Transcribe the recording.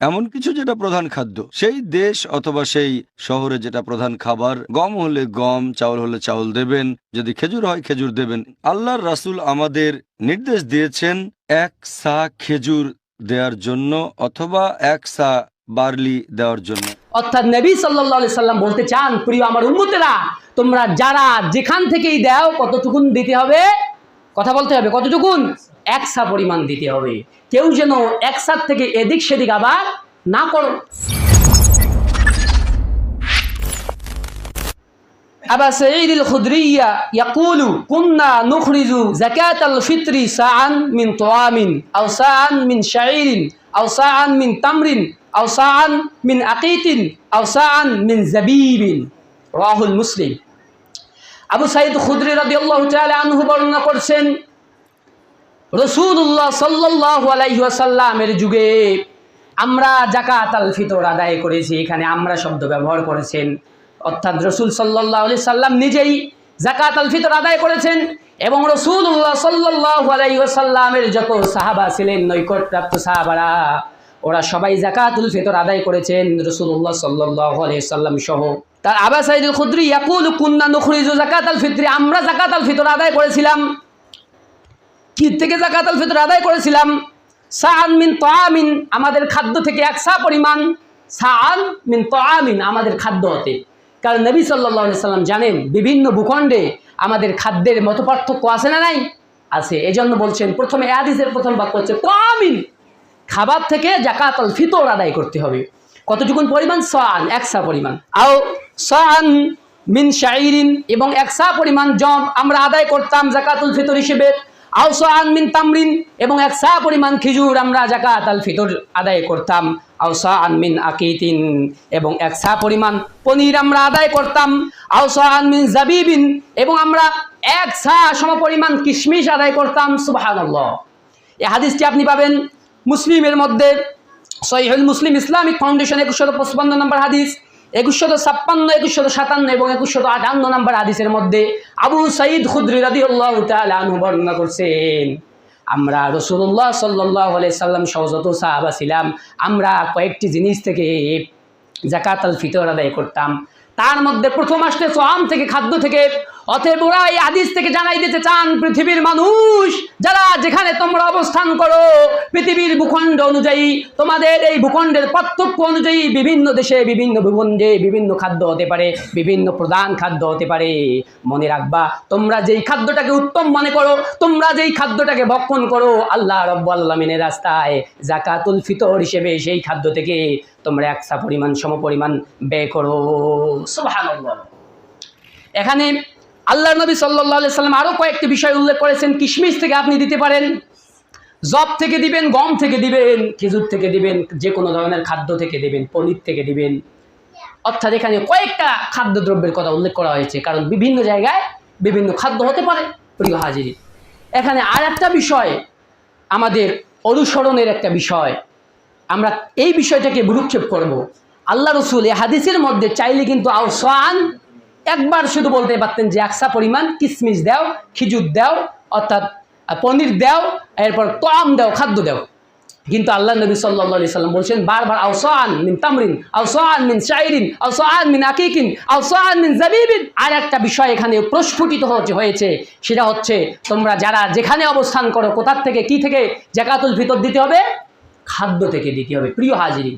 এমন কিছু যেটা প্রধান খাদ্য। সেই দেশ অথবা সেই শহরে যেটা প্রধান খাবার, গম হলে গম, চাউল হলে চাউল দেবেন, যদি খেজুর হয় খেজুর দেবেন। আল্লাহর রাসুল আমাদের নির্দেশ দিয়েছেন এক সা খেজুর দেওয়ার জন্য অথবা এক সা বার্লি দেওয়ার জন্য। অর্থাৎ নবী সাল্লাহ সাল্লাম বলতে চান, প্রিয় আমার উন্মতেরা তোমরা যারা যেখান থেকেই দাও, কতটুকুন দিতে হবে? কথা বলতে হবে, কতটুকুন? একসা পরিমাণ দিতে হবে। কেউ যেন একসার থেকে এদিক সেদিক আবার না করো। আবা সঈদ খুদরিয়া ইয়াকুলু, কুন্না নুখরিজু আল ফিত্রি সাআন মিন তোয়ামিন আও সাআন মিন শাইরিন আও সাআন মিন তামরিন, আও সাআন মিন আকিতিন, আও সাআন মিন জাবিবিন। রাহুল মুসলিম। আবু সাইদ খুদরি রাদিয়াল্লাহু তাআলা আনহু বর্ণনা করছেন রসুল্লাহ সাল্লাল্লাহু আলাইহি ওয়াসাল্লামের যুগে আমরা জাকাত আল ফিতর আদায় করেছি, এখানে আমরা শব্দ ব্যবহার করেছেন। অর্থাৎ রসুল সাল্লাহ আলি সাল্লাম নিজেই জাকাত আল ফিতর আদায় করেছেন এবং রসুল্লাহ সাল্লাহ আলাইসাল্লামের যত সাহাবা ছিলেন নৈকটপ্রাপ্ত সাহাবারা, ওরা সবাই জাকাতুল ফিতর আদায় করেছেন রসুল্লাহ সাল্লাহ আলাইসাল্লাম সহ। তার আবা সাইদুল খুদ্রি ইয়াকুল কুন্না নখরিজু জাকাত আল ফিতরি, আমরা জাকাত আল ফিতর আদায় করেছিলাম। কি থেকে জাকাত আল ফিতর আদায় করেছিলাম। সাআন মিন তাআমিন, আমাদের খাদ্য থেকে এক সা পরিমাণ। সাআন মিন তাআমিন, আমাদের খাদ্য হতে কারণ নবী আলাইহি সাল্লাম জানেন, বিভিন্ন ভূখণ্ডে আমাদের খাদ্যের মত পার্থক্য আছে না নাই? আছে। এজন্য বলছেন, প্রথমে এ হাদিসের প্রথম বাক্য হচ্ছে তাআমিন খাবার থেকে জাকাত আল ফিতর আদায় করতে হবে। কতটুকুন পরিমাণ? সাআন, এক সা পরিমাণ। আও সাআন মিন শাইরিন এবং এক সা পরিমাণ জম আমরা আদায় করতাম জাকাতুল ফিতর হিসেবে। আউসান মিন তামরিন এবং এক সা পরিমাণ খেজুর আমরা জাকাত আল ফিতর আদায় করতাম। আউসান আনমিন আকিতিন এবং এক সা পরিমাণ পনির আমরা আদায় করতাম। আউসান আনমিন জাবিবিন এবং আমরা এক সা সম পরিমাণ কিশমিশ আদায় করতাম। সুবহানাল্লাহ। এই হাদিসটি আপনি পাবেন মুসলিমের মধ্যে সহিহুল মুসলিম ইসলামিক ফাউন্ডেশন একুশশত পঁচপান্ন নম্বর হাদিস। একুশশত ছাপ্পান্ন, একুশশত সাতান্ন এবং একুশশত আটান্ন নম্বর আদিসের মধ্যে আবু সাইদ খুদ্রি রাদি আল্লাহ তালু বর্ণনা করছেন, আমরা রসুল্লাহ সাল্লাহ সাল্লাম সহজত সাহাবা ছিলাম। আমরা কয়েকটি জিনিস থেকে জাকাত আল ফিতর আদায় করতাম। তার মধ্যে প্রথম আসলে সোয়াম থেকে, খাদ্য থেকে। অতএব ওরা এই আদিস থেকে জানাই দিতে চান, পৃথিবীর মানুষ, যারা যেখানে তোমরা অবস্থান করো, পৃথিবীর ভূখণ্ড অনুযায়ী, তোমাদের এই ভূখণ্ডের পার্থক্য অনুযায়ী বিভিন্ন দেশে বিভিন্ন ভূখণ্ডে বিভিন্ন খাদ্য হতে পারে, বিভিন্ন প্রধান খাদ্য হতে পারে। মনে রাখবা, তোমরা যেই খাদ্যটাকে উত্তম মনে করো, তোমরা যেই খাদ্যটাকে ভক্ষণ করো, আল্লাহ রব্বুল আলমিনের রাস্তায় জাকাতুল ফিতর হিসেবে সেই খাদ্য থেকে তোমরা একসা পরিমাণ, সম পরিমাণ ব্যয় করো। সুবহানাল্লাহ। এখানে আল্লাহ নবী সাল্লাহ সাল্লাম আরও কয়েকটি বিষয় উল্লেখ করেছেন। কিশমিশ থেকে আপনি দিতে পারেন, জব থেকে দিবেন, গম থেকে দিবেন, খেজুর থেকে দিবেন যে কোনো ধরনের খাদ্য থেকে দিবেন, পনির থেকে দিবেন। অর্থাৎ এখানে কয়েকটা খাদ্যদ্রব্যের কথা উল্লেখ করা হয়েছে, কারণ বিভিন্ন জায়গায় বিভিন্ন খাদ্য হতে পারে, প্রিয় হাজিরি এখানে আর একটা বিষয়, আমাদের অনুসরণের একটা বিষয়। আমরা এই বিষয়টাকে ভ্রুক্ষেপ করব। আল্লাহ রসুল এই হাদিসের মধ্যে চাইলে কিন্তু আওসান একবার শুধু বলতে পারতেন যে একসা পরিমাণ কিশমিশ দাও, খিজুর দাও, অর্থাৎ পনির দাও, এরপর তম দাও, খাদ্য দাও। কিন্তু আল্লাহ নবী সাল্লাহ আলি সাল্লাম বলছেন, বারবার আওসান মিন তামরিন, আওসান মিন শাইরিন, আওসান মিন আকিকিন, আওসান মিন জাবিবিন। আর একটা বিষয় এখানে প্রস্ফুটিত হয়েছে, সেটা হচ্ছে তোমরা যারা যেখানে অবস্থান করো, কোথার থেকে, কি থেকে, জাকাতুল ফিতর দিতে হবে? খাদ্য থেকে দিতে হবে, প্রিয় হাজিরি